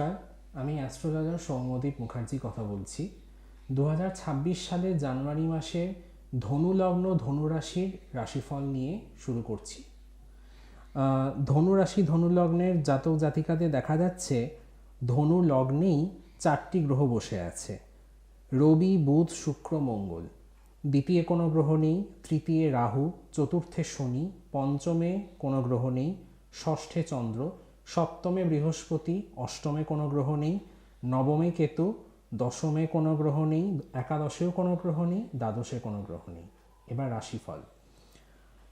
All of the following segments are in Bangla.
অ্যাস্ট্রোলজার সৌম্যদীপ মুখার্জি কথা বলছি। দু সালের জানুয়ারি মাসে ধনু লগ্ন ধনু রাশিফল নিয়ে শুরু করছি। ধনুরাশি ধনু রাশি ধনু লগ্নের জাতক জাতিকাদের দেখা যাচ্ছে ধনু লগ্নেই চারটি গ্রহ বসে আছে। রবি, বুধ, শুক্র, মঙ্গল। দ্বিতীয় কোনো গ্রহ নেই, তৃতীয় রাহু, চতুর্থে শনি, পঞ্চমে কোনো গ্রহ নেই, ষষ্ঠে চন্দ্র সপ্তমে বৃহস্পতি, অষ্টমে কোনো গ্রহ নেই, নবমে কেতু, দশমে কোনো গ্রহ নেই, একাদশেও কোনো গ্রহ নেই, দ্বাদশে কোনো গ্রহ নেই। এবার রাশিফল।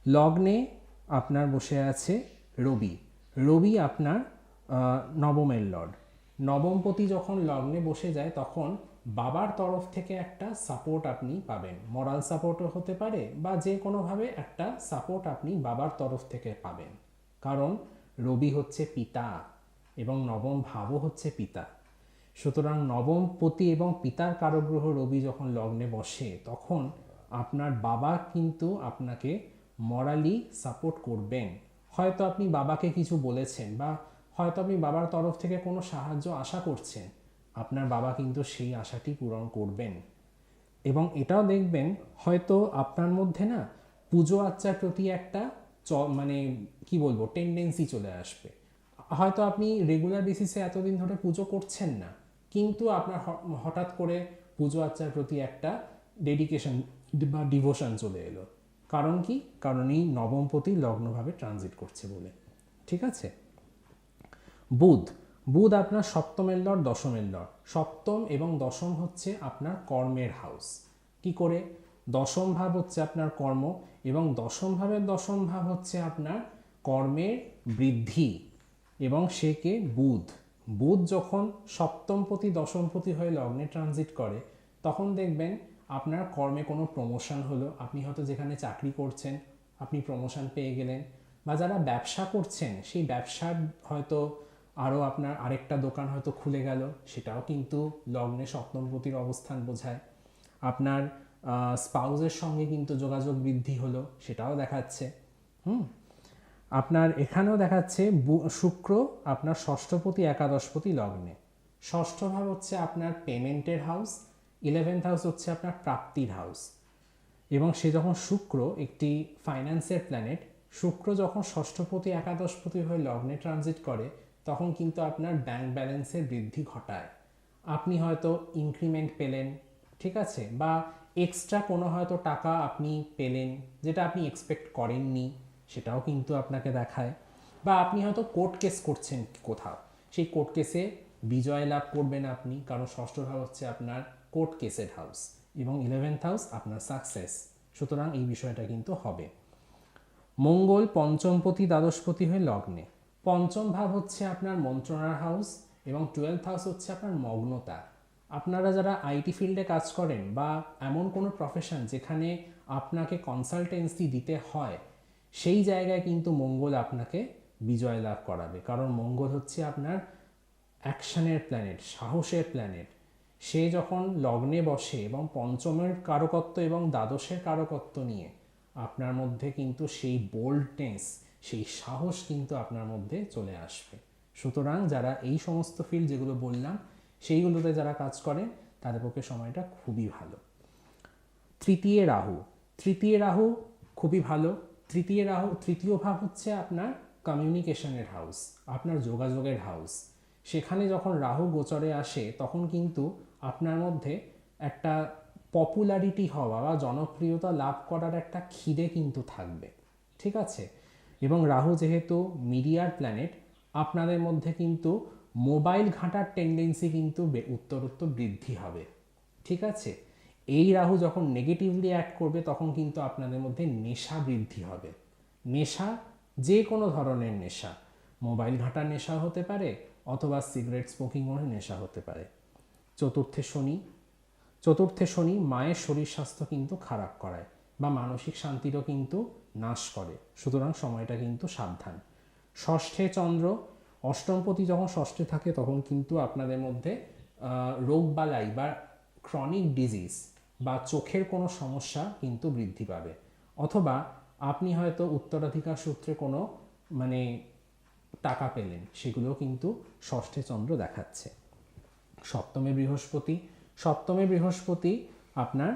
লগ্নে আপনার বসে আছে রবি। রবি আপনার নবমের লর্ড। নবমপতি যখন লগ্নে বসে যায়, তখন বাবার তরফ থেকে একটা সাপোর্ট আপনি পাবেন। মরাল সাপোর্টও হতে পারে বা যে কোনোভাবে একটা সাপোর্ট আপনি বাবার তরফ থেকে পাবেন। কারণ রবি হচ্ছে পিতা এবং নবম ভাবও হচ্ছে পিতা। সুতরাং নবম পতি এবং পিতার কারগ্রহ রবি যখন লগ্নে বসে, তখন আপনার বাবা কিন্তু আপনাকে মরালি সাপোর্ট করবেন। হয়তো আপনি বাবাকে কিছু বলেছেন বা হয়তো আপনি বাবার তরফ থেকে কোনো সাহায্য আশা করছেন, আপনার বাবা কিন্তু সেই আশাটি পূরণ করবেন। এবং এটাও দেখবেন হয়তো আপনার মধ্যে না পুজো আচ্চার প্রতি একটা চ মানে কি বলব টেন্ডেন্সি চলে আসবে। হয়তো আপনি রেগুলার বেসিসে এতদিন ধরে পুজো করছেন না, কিন্তু আপনার হঠাৎ করে পুজো আচ্চার প্রতি একটা ডেডিকেশন বা ডিভোশন চলে এলো। কারণ কি? কারণ এই নবমপতি লগ্নভাবে ট্রানজিট করছে বলে। ঠিক আছে? বুধ বুধ আপনার সপ্তমের লর্ড দশমের লর্ড সপ্তম এবং দশম হচ্ছে আপনার কর্মের হাউস কি করে? দশম ভাব হচ্ছে আপনার কর্ম এবং দশম ভাবের দশম ভাব হচ্ছে আপনার কর্মের বৃদ্ধি এবং সে কে বুধ। বুধ যখন সপ্তমপতি দশমপতি হয়ে লগ্নে ট্রানজিট করে, তখন দেখবেন আপনার কর্মে কোনো প্রমোশন হলো। আপনি হয়তো যেখানে চাকরি করছেন, আপনি প্রমোশন পেয়ে গেলেন বা যারা ব্যবসা করছেন, সেই ব্যবসার হয়তো আরও আপনার আরেকটা দোকান হয়তো খুলে গেল, সেটাও কিন্তু লগ্নে সপ্তমপতির অবস্থান বোঝায়। আপনার স্পাউজের সঙ্গে কিন্তু যোগাযোগ বৃদ্ধি হলো, সেটাও দেখাচ্ছে। হুম? আপনার এখানেও দেখাচ্ছে শুক্র আপনার ষষ্ঠপতি একাদশপতি লগ্নে। ষষ্ঠ ভাব হচ্ছে আপনার পেমেন্টের হাউস ইলেভেন্থ হাউস হচ্ছে আপনার প্রাপ্তির হাউস। এবং সে যখন শুক্র, একটি ফাইন্যান্সের প্ল্যানেট শুক্র যখন ষষ্ঠপতি একাদশপতি হয়ে লগ্নে ট্রানজিট করে, তখন কিন্তু আপনার ব্যাংক ব্যালেন্সের বৃদ্ধি ঘটায়। আপনি হয়তো ইনক্রিমেন্ট পেলেন, ঠিক আছে? বা এক্সট্রা কোনো হয়তো টাকা আপনি পেলেন, যেটা আপনি এক্সপেক্ট করেননি, সেটাও কিন্তু আপনাকে দেখায়। বা আপনি হয়তো কোর্ট কেস করছেন কোথাও, সেই কোর্ট কেসে বিজয় লাভ করবেন আপনি, কারণ ষষ্ঠ ভাব হচ্ছে আপনার কোর্ট কেসের হাউস এবং ইলেভেন্থ হাউস আপনার সাকসেস সুতরাং এই বিষয়টা কিন্তু হবে। মঙ্গল পঞ্চমপতি দ্বাদশপতি হয়ে লগ্নে। পঞ্চম ভাব হচ্ছে আপনার মন্ত্রণার হাউস এবং টুয়েলথ হাউস হচ্ছে আপনার মগ্নতা। আপনারা যারা আইটি ফিল্ডে কাজ করেন বা এমন কোনো প্রফেশন যেখানে আপনাকে কনসালটেন্সি দিতে হয়, সেই জায়গায় কিন্তু মঙ্গল আপনাকে বিজয় লাভ করাবে। কারণ মঙ্গল হচ্ছে আপনার অ্যাকশনের প্ল্যানেট সাহসের প্ল্যানেট সে যখন লগ্নে বসে এবং পঞ্চমের কারকত্ব এবং দ্বাদশের কারকত্ব নিয়ে আপনার মধ্যে কিন্তু সেই বোল্ডনেস সেই সাহস কিন্তু আপনার মধ্যে চলে আসবে। সুতরাং যারা এই সমস্ত ফিল্ড যেগুলো বললাম সেইগুলোতে যারা কাজ করে, তাদের পক্ষে সময়টা খুবই ভালো। তৃতীয় রাহু। তৃতীয় রাহু খুবই ভালো। তৃতীয় রাহু, তৃতীয় ভাব হচ্ছে আপনার কমিউনিকেশনের হাউস আপনার যোগাযোগের হাউস সেখানে যখন রাহু গোচরে আসে, তখন কিন্তু আপনার মধ্যে একটা পপুলারিটি হওয়া বা জনপ্রিয়তা লাভ করার একটা খিদে কিন্তু থাকবে। ঠিক আছে? এবং রাহু যেহেতু মিডিয়ার প্ল্যানেট আপনাদের মধ্যে কিন্তু মোবাইল ঘাঁটার টেন্ডেন্সি কিন্তু উত্তরোত্তর বৃদ্ধি হবে। ঠিক আছে? এই রাহু যখন নেগেটিভলি অ্যাক্ট করবে, তখন কিন্তু আপনাদের মধ্যে নেশা বৃদ্ধি হবে। নেশা যে কোনো ধরনের নেশা। মোবাইল ঘাঁটার নেশা হতে পারে, অথবা সিগারেট স্মোকিংয়ের নেশা হতে পারে। চতুর্থে শনি। চতুর্থে শনি মায়ের শরীর স্বাস্থ্য কিন্তু খারাপ করায়, বা মানসিক শান্তিরও কিন্তু নাশ করে। সুতরাং সময়টা কিন্তু সাবধান। ষষ্ঠে চন্দ্র অষ্টমপতি যখন ষষ্ঠে থাকে, তখন কিন্তু আপনাদের মধ্যে রোগ বালাই বা ক্রনিক ডিজিজ বা চোখের কোনো সমস্যা কিন্তু বৃদ্ধি পাবে। অথবা আপনি হয়তো উত্তরাধিকার সূত্রে কোনো মানে টাকা পেলেন, সেগুলো কিন্তু ষষ্ঠে চন্দ্র দেখাচ্ছে। সপ্তমে বৃহস্পতি সপ্তমে বৃহস্পতি আপনার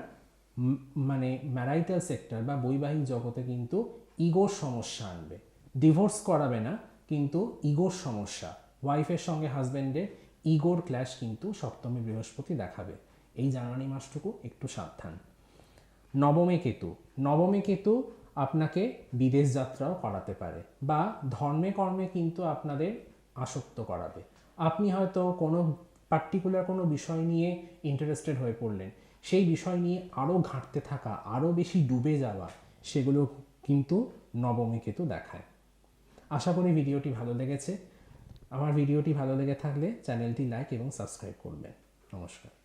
মানে ম্যারাইটাল সেক্টর বা বৈবাহিক জগতে কিন্তু ইগোর সমস্যা আনবে। ডিভোর্স করাবে না কিন্তু ইগোর সমস্যা। ওয়াইফের সঙ্গে হাজব্যান্ডের ইগোর ক্ল্যাশ কিন্তু সপ্তমে বৃহস্পতি দেখাবে। এই জানুয়ারি মাসটুকু একটু সাবধান। নবমে কেতু। নবমে কেতু আপনাকে বিদেশ যাত্রাও করাতে পারে বা ধর্মে কর্মে কিন্তু আপনাদের আসক্ত করাবে। আপনি হয়তো কোনো পার্টিকুলার কোনো বিষয় নিয়ে ইন্টারেস্টেড হয়ে পড়লেন। সেই বিষয় নিয়ে আরও ঘাঁটতে থাকা আরও বেশি ডুবে যাওয়া, সেগুলো কিন্তু নবমে কেতু দেখায়। আশা করি ভিডিওটি ভালো লেগেছে। আমার ভিডিওটি ভালো লেগে থাকলে চ্যানেলটি লাইক এবং সাবস্ক্রাইব করবেন। নমস্কার।